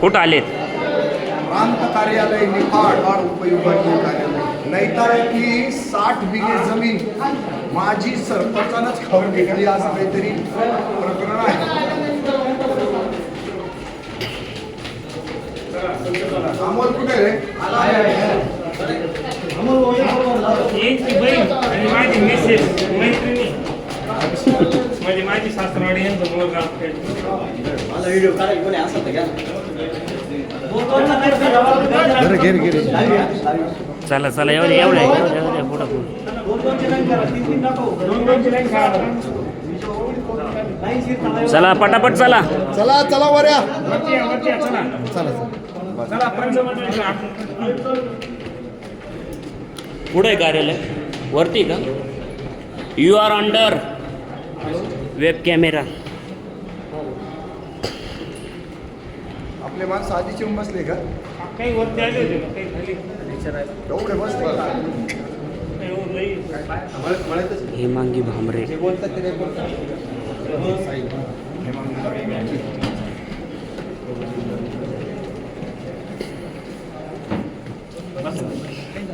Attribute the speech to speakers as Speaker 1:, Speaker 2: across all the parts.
Speaker 1: कुठं आलेत?
Speaker 2: प्रांत कार्यालय निफाड वाढ उपविभागीय कार्यालय. नैताळ्यातली साठ बिघे जमीन माझी सरपंचानंच खाऊन घेतली असं काहीतरी प्रकरण आहे. अमोल कुठे रे?
Speaker 3: माझी मिसेस मैत्रिणी. म्हणजे माझी सासरवाडी यांचं मुलगा.
Speaker 1: चला चला एवढं एवढं आहे, एवढं एवढं पुढं पुढं. चला पटापट चला.
Speaker 2: चला चला वऱ्या.
Speaker 3: वरती या, वरती या, चला.
Speaker 2: चला
Speaker 3: चला.
Speaker 1: पुढे कार्यालय? वरती का? You are under web camera
Speaker 2: आपले माणसं आधीचे येऊन बसले का?
Speaker 3: काही वरती आले होते काही खाली.
Speaker 2: एवढे बसले
Speaker 3: काही वर लई-
Speaker 1: हेमांगी भांबरे
Speaker 2: नाही रे मॅडम काय म्हणाले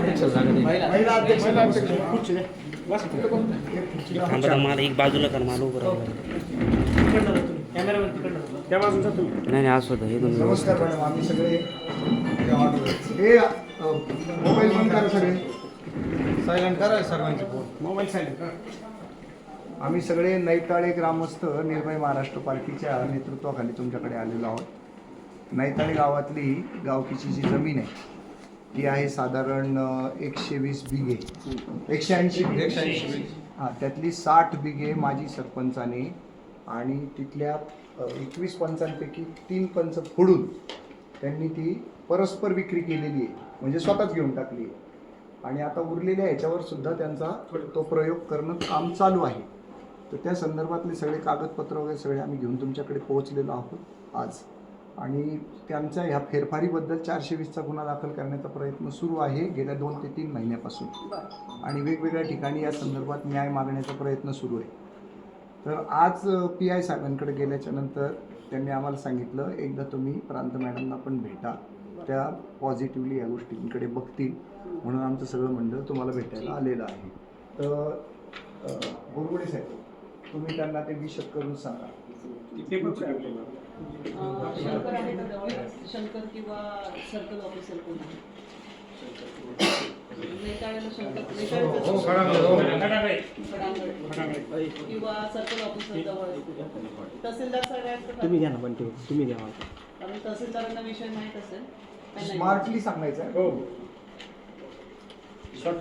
Speaker 4: अध्यक्ष
Speaker 1: थांबा मला एक बाजूला कर मला उभं नाही नाही असं होतं. हे दोन
Speaker 2: नमस्कार मॅडम आम्ही सगळे हे मोबाईल बंद करा सगळे.
Speaker 4: सायलेंट करा सर्वांचे फोन.
Speaker 3: मोबाईल सायलेंट
Speaker 2: आम्ही सगळे नैताळे ग्रामस्थ निर्भय महाराष्ट्र पार्टीच्या नेतृत्वाखाली तुमच्याकडे आलेलो आहोत. नैताळे गावातली गावकीची जी जमीन आहे ती आहे साधारण एकशे वीस बिघे. एकशे ऐंशी बिघे.
Speaker 4: एकशे ऐंशी
Speaker 2: हां त्यातली साठ बिघे माजी सरपंचाने आणि तिथल्या एकवीस पंचांपैकी तीन पंच फोडून त्यांनी ती परस्पर विक्री केलेली आहे. म्हणजे स्वतःच घेऊन टाकली आहे. आणि आता उरलेल्या ह्याच्यावर सुद्धा त्यांचा तो प्रयोग करणं काम चालू आहे. तर त्या संदर्भातले सगळे कागदपत्र वगैरे सगळे आम्ही घेऊन तुमच्याकडे पोहोचलेलो आहोत आज. आणि त्यांच्या ह्या फेरफारीबद्दल चारशे वीसचा गुन्हा दाखल करण्याचा प्रयत्न सुरू आहे गेल्या दोन ते तीन महिन्यापासून. आणि वेगवेगळ्या ठिकाणी या संदर्भात न्याय मागण्याचा प्रयत्न सुरू आहे. तर आज पी आय साहेबांकडे गेल्याच्यानंतर त्यांनी आम्हाला सांगितलं एकदा तुम्ही प्रांत मॅडमना पण भेटा. त्या पॉझिटिव्हली या गोष्टींकडे बघतील. म्हणून आमचं सगळं मंडळ तुम्हाला भेटायला आलेलं आहे. तर अ, बोरगुडे साहेब तुम्ही त्यांना ते विशद करून सांगा.
Speaker 5: शंकर आहे का जवळ शंकर किंवा सर्कल ऑफिसर कोण. फडांगड.
Speaker 3: खडाबाई.
Speaker 5: किंवा सर्कल ऑफिसर जवळ तहसीलदार साहेब
Speaker 4: तुम्ही घ्या ना पण तुम्ही द्या मला
Speaker 5: तहसीलदारांना विषय माहीत असेल.
Speaker 2: स्मार्टली सांगायचं
Speaker 3: हो.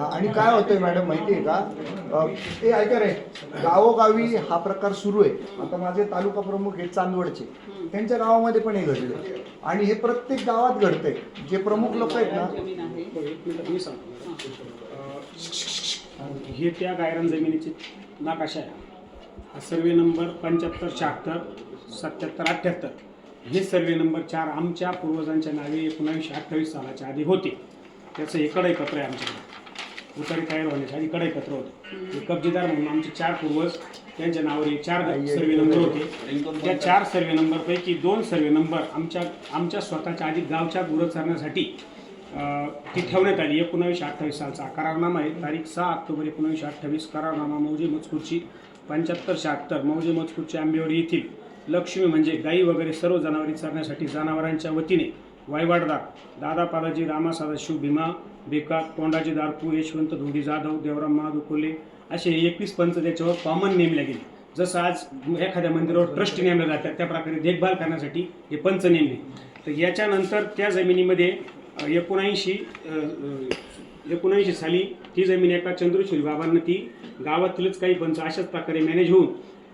Speaker 2: हा, आणि काय होतंय मॅडम माहिती आहे का ते ऐका रे गावोगावी हा प्रकार सुरू आहे. आता माझे तालुका प्रमुख आहेत चांदवडचे. त्यांच्या गावामध्ये पण हे घडले. आणि हे प्रत्येक गावात घडतंय. जे प्रमुख लोक आहेत ना
Speaker 5: जमीन आहे.
Speaker 3: एक मिनिट मी सांगतो. अं, हे त्या गायरान जमिनीचे नकाशा आहे. हा सर्वे नंबर पंच्याहत्तर शहात्तर सत्याहत्तर अठ्ठ्याहत्तर हे सर्वे नंबर चार आमच्या पूर्वजांच्या नावे एकोणावीसशे अठ्ठावीस सालाच्या आधी होते. त्याचं हे कडईपत्र आहे आमच्याकडे. उतारी तयार होण्याच्या आधी कडईपत्र होतं. हे कब्जेदार म्हणून आमचे चार पूर्वज त्यांच्या नावावर हे चार सर्वे नंबर होते. त्या चार सर्वे नंबरपैकी दोन सर्वे नंबर आमच्या आमच्या स्वतःच्या आधी गावच्या गुरं चरण्यासाठी अ, ती ठेवण्यात आली. एकोणावीसशे अठ्ठावीस सालचा करारनामा आहे. तारीख सहा ऑक्टोबर एकोणावीसशे अठ्ठावीस. करारनामा मौजे मजकूरची पंच्याहत्तर शहात्तर. मौजे मजकूरची आंबेवाडी येथील लक्ष्मी म्हणजे गाई वगैरे सर्व जनावरे चरण्यासाठी जनावरांच्या वतीने वायवाडदार दादा पादाजी रामा सदाशिव भीमा बेका तोंडाजी दारपू यशवंत धोडी जाधव देवराम महादू कोल्हे असे एकवीस पंच त्याच्यावर कॉमन नेमले गेले जसं आज एखाद्या मंदिरावर ट्रस्ट नेमलं जातात त्या प्रकारे देखभाल करण्यासाठी हे पंच नेमले तर याच्यानंतर त्या जमिनीमध्ये एकोणऐंशी एकोणऐंशी साली ती जमीन एका चंद्रशूर बाबांना ती गावातीलच काही पंच अशाच प्रकारे मॅनेज होऊन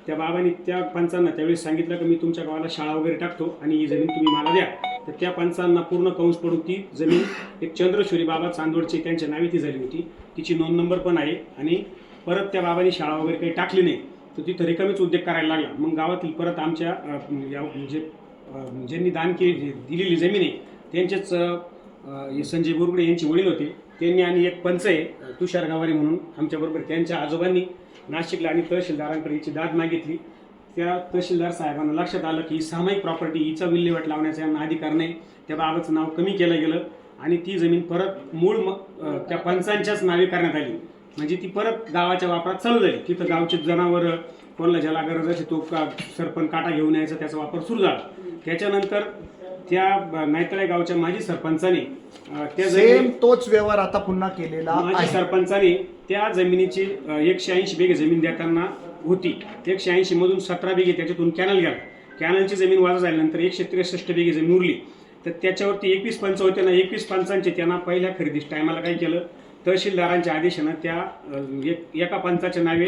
Speaker 3: त्या बाबांनी त्या पंचांना त्यावेळेस सांगितलं की मी तुमच्या गावाला शाळा वगैरे टाकतो आणि ही जमीन तुम्ही मला द्या. तर त्या पंचांना पूर्ण कंस पडून ती जमीन एक चंद्रशुरी बाबा चांदोडची त्यांच्या नावे ती झाली होती. तिची नोंद नंबर पण आहे आणि परत त्या बाबांनी शाळा वगैरे काही टाकली नाही. तर तिथं रिकामीच उद्योग करायला लागला. मग गावातील परत आमच्या या म्हणजे ज्यांनी दान केली दिलेली जमीन आहे त्यांचेच संजय बोरगडे यांचे वडील होते. त्यांनी आणि एक पंच आहे तुषार गावारी म्हणून आमच्याबरोबर त्यांच्या आजोबांनी नाशिकला आणि तहसीलदारांकडे हिची दाद मागितली. त्या तहसीलदार साहेबांना लक्षात आलं की ही सामायिक प्रॉपर्टी हिचा विल्हेवाट लावण्याचा यांना अधिकार नाही. त्या बाबाचं नाव कमी केलं गेलं आणि ती जमीन परत मूळ त्या पंचांच्याच नावे करण्यात आली. म्हणजे ती परत गावाच्या वापरात चालू झाली. तिथं गावचे जनावर कोणाला ज्याला गरज असे तो का सरपण काटा घेऊन यायचा त्याचा वापर सुरू झाला. त्याच्यानंतर त्या नायतळे गावच्या माजी सरपंचाने त्या
Speaker 2: सेम
Speaker 3: जमिनी
Speaker 2: तोच व्यवहार आता पुन्हा केलेला
Speaker 3: माजी सरपंचाने त्या जमिनीची एकशे ऐंशी बेगे जमीन देताना होती. एकशे ऐंशीमधून सतरा बेगे त्याच्यातून कॅनल गेला. कॅनलची जमीन वाजा झाल्यानंतर एकशे त्रेसष्ट बेगे जमीन उरली. तर त्याच्यावरती एकवीस पंच होते ना एकवीस पंचांचे त्यांना पहिल्या खरेदीस टायमाला काय केलं? तहसीलदारांच्या आदेशानं त्या एक एका पंचाच्या नावे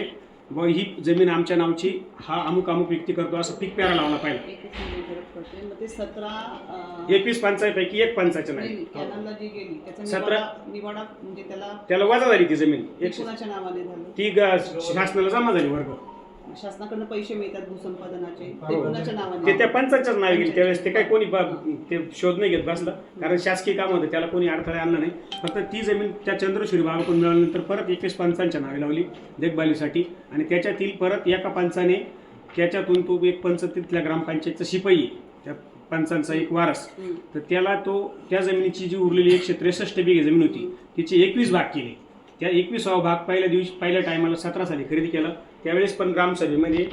Speaker 3: व ही जमीन आमच्या नावची हा अमुक अमुक व्यक्ती करतो असं पीक प्यारा लावला पाहिजे.
Speaker 5: ते सतरा
Speaker 3: एकवीस पंचापैकी एक पंचाच्या
Speaker 5: नाही,
Speaker 3: नावे
Speaker 5: नाही, कॅनलला जी गेली त्याचा
Speaker 3: सतरा-
Speaker 5: निवाडा म्हणजे त्याला
Speaker 3: त्याला वजा झाली ती जमीन
Speaker 5: ती
Speaker 3: एकशे
Speaker 5: कुणाच्या नावाने झालं.
Speaker 3: ती ग- शासनाला जमा झाली वर्ग.
Speaker 5: शासनाकडनं पैसे मिळतात भूसंपादनाचे ते
Speaker 3: हो.
Speaker 5: कुणाच्या
Speaker 3: ते
Speaker 5: नावाने
Speaker 3: त्या पंचांच्याच नावे गेली. त्यावेळेस ते काय कोणी ब- ते शोध नाही घेत बसलं. कारण शासकीय काम होतं त्याला कोणी अडथळे आणला नाही. फक्त ती जमीन त्या चंद्रशुरी बाबाकडून मिळाल्यानंतर परत एकवीस पंचांच्या नावे लावली देखभालीसाठी. आणि त्याच्यातील परत एका पंचाने त्याच्यातून तो एक पंच तिथल्या ग्रामपंचायतचा शिपाई आहे, त्या पंचांचा एक वारस.
Speaker 5: हम्म.
Speaker 3: तर त्याला तो त्या जमिनीची जी उरलेली एकशे त्रेसष्ट बिघे जमीन होती तिची एकवीस भाग केले. त्या एकविसावा भाग पहिल्या दिवशी पहिल्या टायमाला सतरा साली खरेदी केला. त्यावेळेस पण ग्रामसभेमध्ये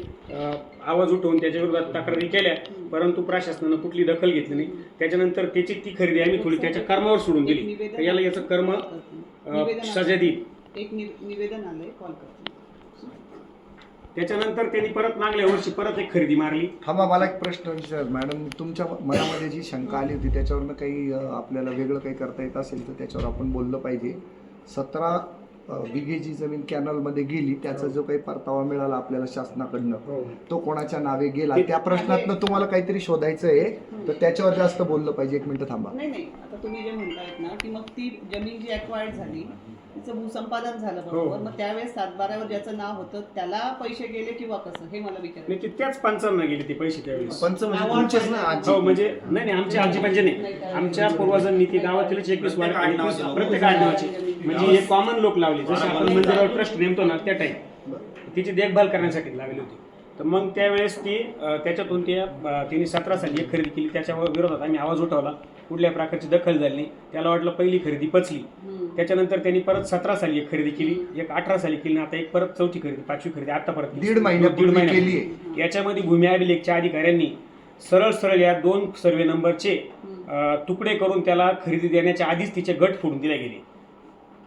Speaker 3: आवाज उठवून त्याच्या विरोधात तक्रारी केल्या. परंतु प्रशासनानं कुठली दखल घेतली नाही. त्याच्यानंतर त्याची ती खरेदी आम्ही थोडी त्याच्या कर्मावर सोडून दिली. तर याला याचं कर्म सजा. देईल.
Speaker 5: एक निवेदन आलंय. कॉल करते.
Speaker 3: त्याच्यानंतर त्यांनी परत मागल्या वर्षी परत एक खरेदी मारली.
Speaker 2: थांबा मला एक प्रश्न विचार. मॅडम तुमच्या मनामध्ये जी शंका आली होती त्याच्यावरनं काही आपल्याला वेगळं काही करता येत असेल तर त्याच्यावर आपण बोललं पाहिजे. सतरा जी जमीन कॅनलमध्ये गेली त्याचा जो काही परतावा मिळाला आपल्याला शासनाकडनं तो कोणाच्या नावे गेला? त्या प्रश्नातनं तुम्हाला काहीतरी शोधायचं आहे तर त्याच्यावर जास्त बोललं पाहिजे. एक मिनिट थांबा.
Speaker 5: नाही नाही. आता तुम्ही जे म्हणतायत ना की मग ती जमीन जी अक्वायर्ड झाली तिचं भूसंपादन झालं बरोबर.
Speaker 3: हो.
Speaker 5: मग त्यावेळेस सातबाऱ्यावर ज्याचं नाव होतं त्याला पैसे गेले किंवा कसं? हे मला विचारायचं.
Speaker 3: नाही त्याच पंचांना गेले ते पैसे त्यावेळेस.
Speaker 4: पंच म्हणजे तुमचेच ना आजी.
Speaker 3: हो म्हणजे नाही नाही आमच्या आमचे पंच नाही. आमच्या पूर्वजांनी ती गावातीलच एकवीस प्रत्येक आडनावाची म्हणजे हे कॉमन लोक लावले. जसं आपण मंदिरावर ट्रस्ट नेमतो ना त्या टाईप तिची देखभाल करण्यासाठी लावली होती. तर मग त्यावेळेस ती अं, त्याच्यातून ते अं, तिने सतरा साली एक खरेदी केली. त्याच्या विरोधात आम्ही आवाज उठवला. कुठल्या प्रकारची दखल झाली नाही. त्याला वाटलं पहिली खरेदी पचली. त्याच्यानंतर त्यांनी परत सतरा साली एक खरेदी केली एक अठरा साली केली आता एक परत चौथी खरेदी पाचवी खरेदी आता परत.
Speaker 2: दीड महिन्यापूर्वी
Speaker 3: दीड
Speaker 2: आहे.
Speaker 3: याच्यामध्ये भूमी अभिलेखच्या अधिकाऱ्यांनी सरळ सरळ या दोन सर्वे नंबरचे तुकडे करून त्याला खरेदी देण्याच्या आधीच तिचे गट फोडून दिले गेले.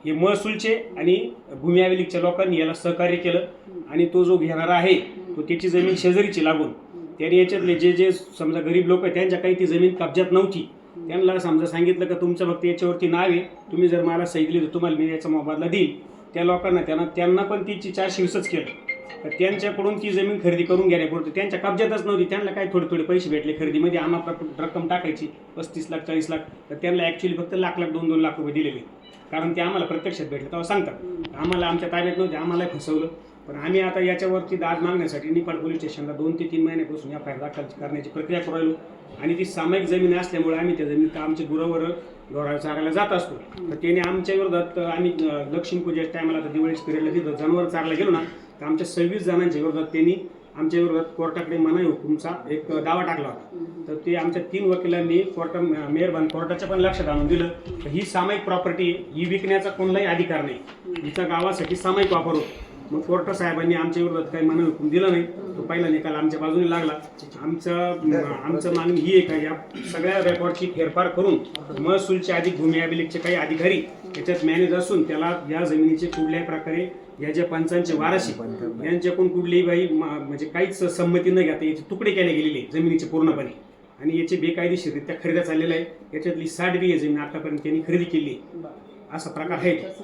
Speaker 3: हे महसूलचे आणि भूमी अभिलेखच्या लोकांनी याला सहकार्य केलं आणि तो जो घेणारा आहे तो त्याची जमीन शेजारीची लागून त्याने याच्यातले जे जे समजा गरीब लोक आहेत त्यांच्या काही ती जमीन कब्जात नव्हती. त्यांना समजा सांगितलं का तुमचं फक्त याच्यावरती नाव आहे तुम्ही जर मला सही दिली तर तुम्हाला मी याचा मोबादला देईल. त्या लोकांना त्यांना त्यांना पण तिची चार शिवसच केलं. तर त्यांच्याकडून ती जमीन खरेदी करून घ्यायपुरतं त्यांच्या कब्जातच नव्हती. त्यांना काय थोडे थोडे पैसे भेटले खरेदीमध्ये? आम्हाला रक्कम टाकायची पस्तीस लाख चाळीस लाख. तर त्यांना ॲक्च्युली फक्त लाख लाख दोन दोन लाख रुपये दिलेले. कारण ते आम्हाला प्रत्यक्षात भेटले. तेव्हा सांगतात आम्हाला आमच्या ताब्यात नव्हते आम्हालाही फसवलं. पण आम्ही आता याच्यावरती दाद मागण्यासाठी निपाड पोलीस स्टेशनला दोन ते तीन महिन्यापासून एफ आय आर दाखल करण्याची प्रक्रिया करू राहिलो. आणि ती सामायिक जमीन असल्यामुळे आम्ही त्या जमीन आमच्या गुरावर ढोराला चारायला जात असतो. तर त्याने आमच्या विरोधात आम्ही लक्ष्मी पूजेच्या टायमाला आता दिवाळीच्या पिरियडला तिथं जनावर चारायला गेलो ना तर आमच्या सव्वीस जणांच्या विरोधात त्यांनी आमच्या विरोधात कोर्टाकडे मनाई हुकुमचा एक दावा टाकला होता. तर ते आमच्या तीन वकिलांनी कोर्टा मेहरबान कोर्टाच्या पण लक्षात आणून दिलं. तर ही सामायिक प्रॉपर्टी ही विकण्याचा कोणलाही अधिकार नाही. हिचा गावासाठी सामायिक वापर होतो. मग कोर्ट साहेबांनी आमच्या विरोधात काही मनाई हुकूम दिला नाही. तो पहिला निकाल आमच्या बाजूने लागला. आमचं आमचं मागणी ही आहे का या सगळ्या रेकॉर्डची फेरफार करून महसूलचे अधिक भूमी अभिलेखचे काही अधिकारी याच्यात मॅनेज असून त्याला या जमिनीचे कुठल्याही प्रकारे या ज्या पंचांचे वाराशी यांच्याकडून कुठलीही बाई म्हणजे काहीच संमती न घेता याचे तुकडे केले गेलेले जमिनीचे पूर्णपणे. आणि याचे बेकायदेशीररित्या खरेदी चाललेला आहे. याच्यातली साठ बिघे जमीन आतापर्यंत त्यांनी खरेदी केली आहे. असा प्रकार आहे.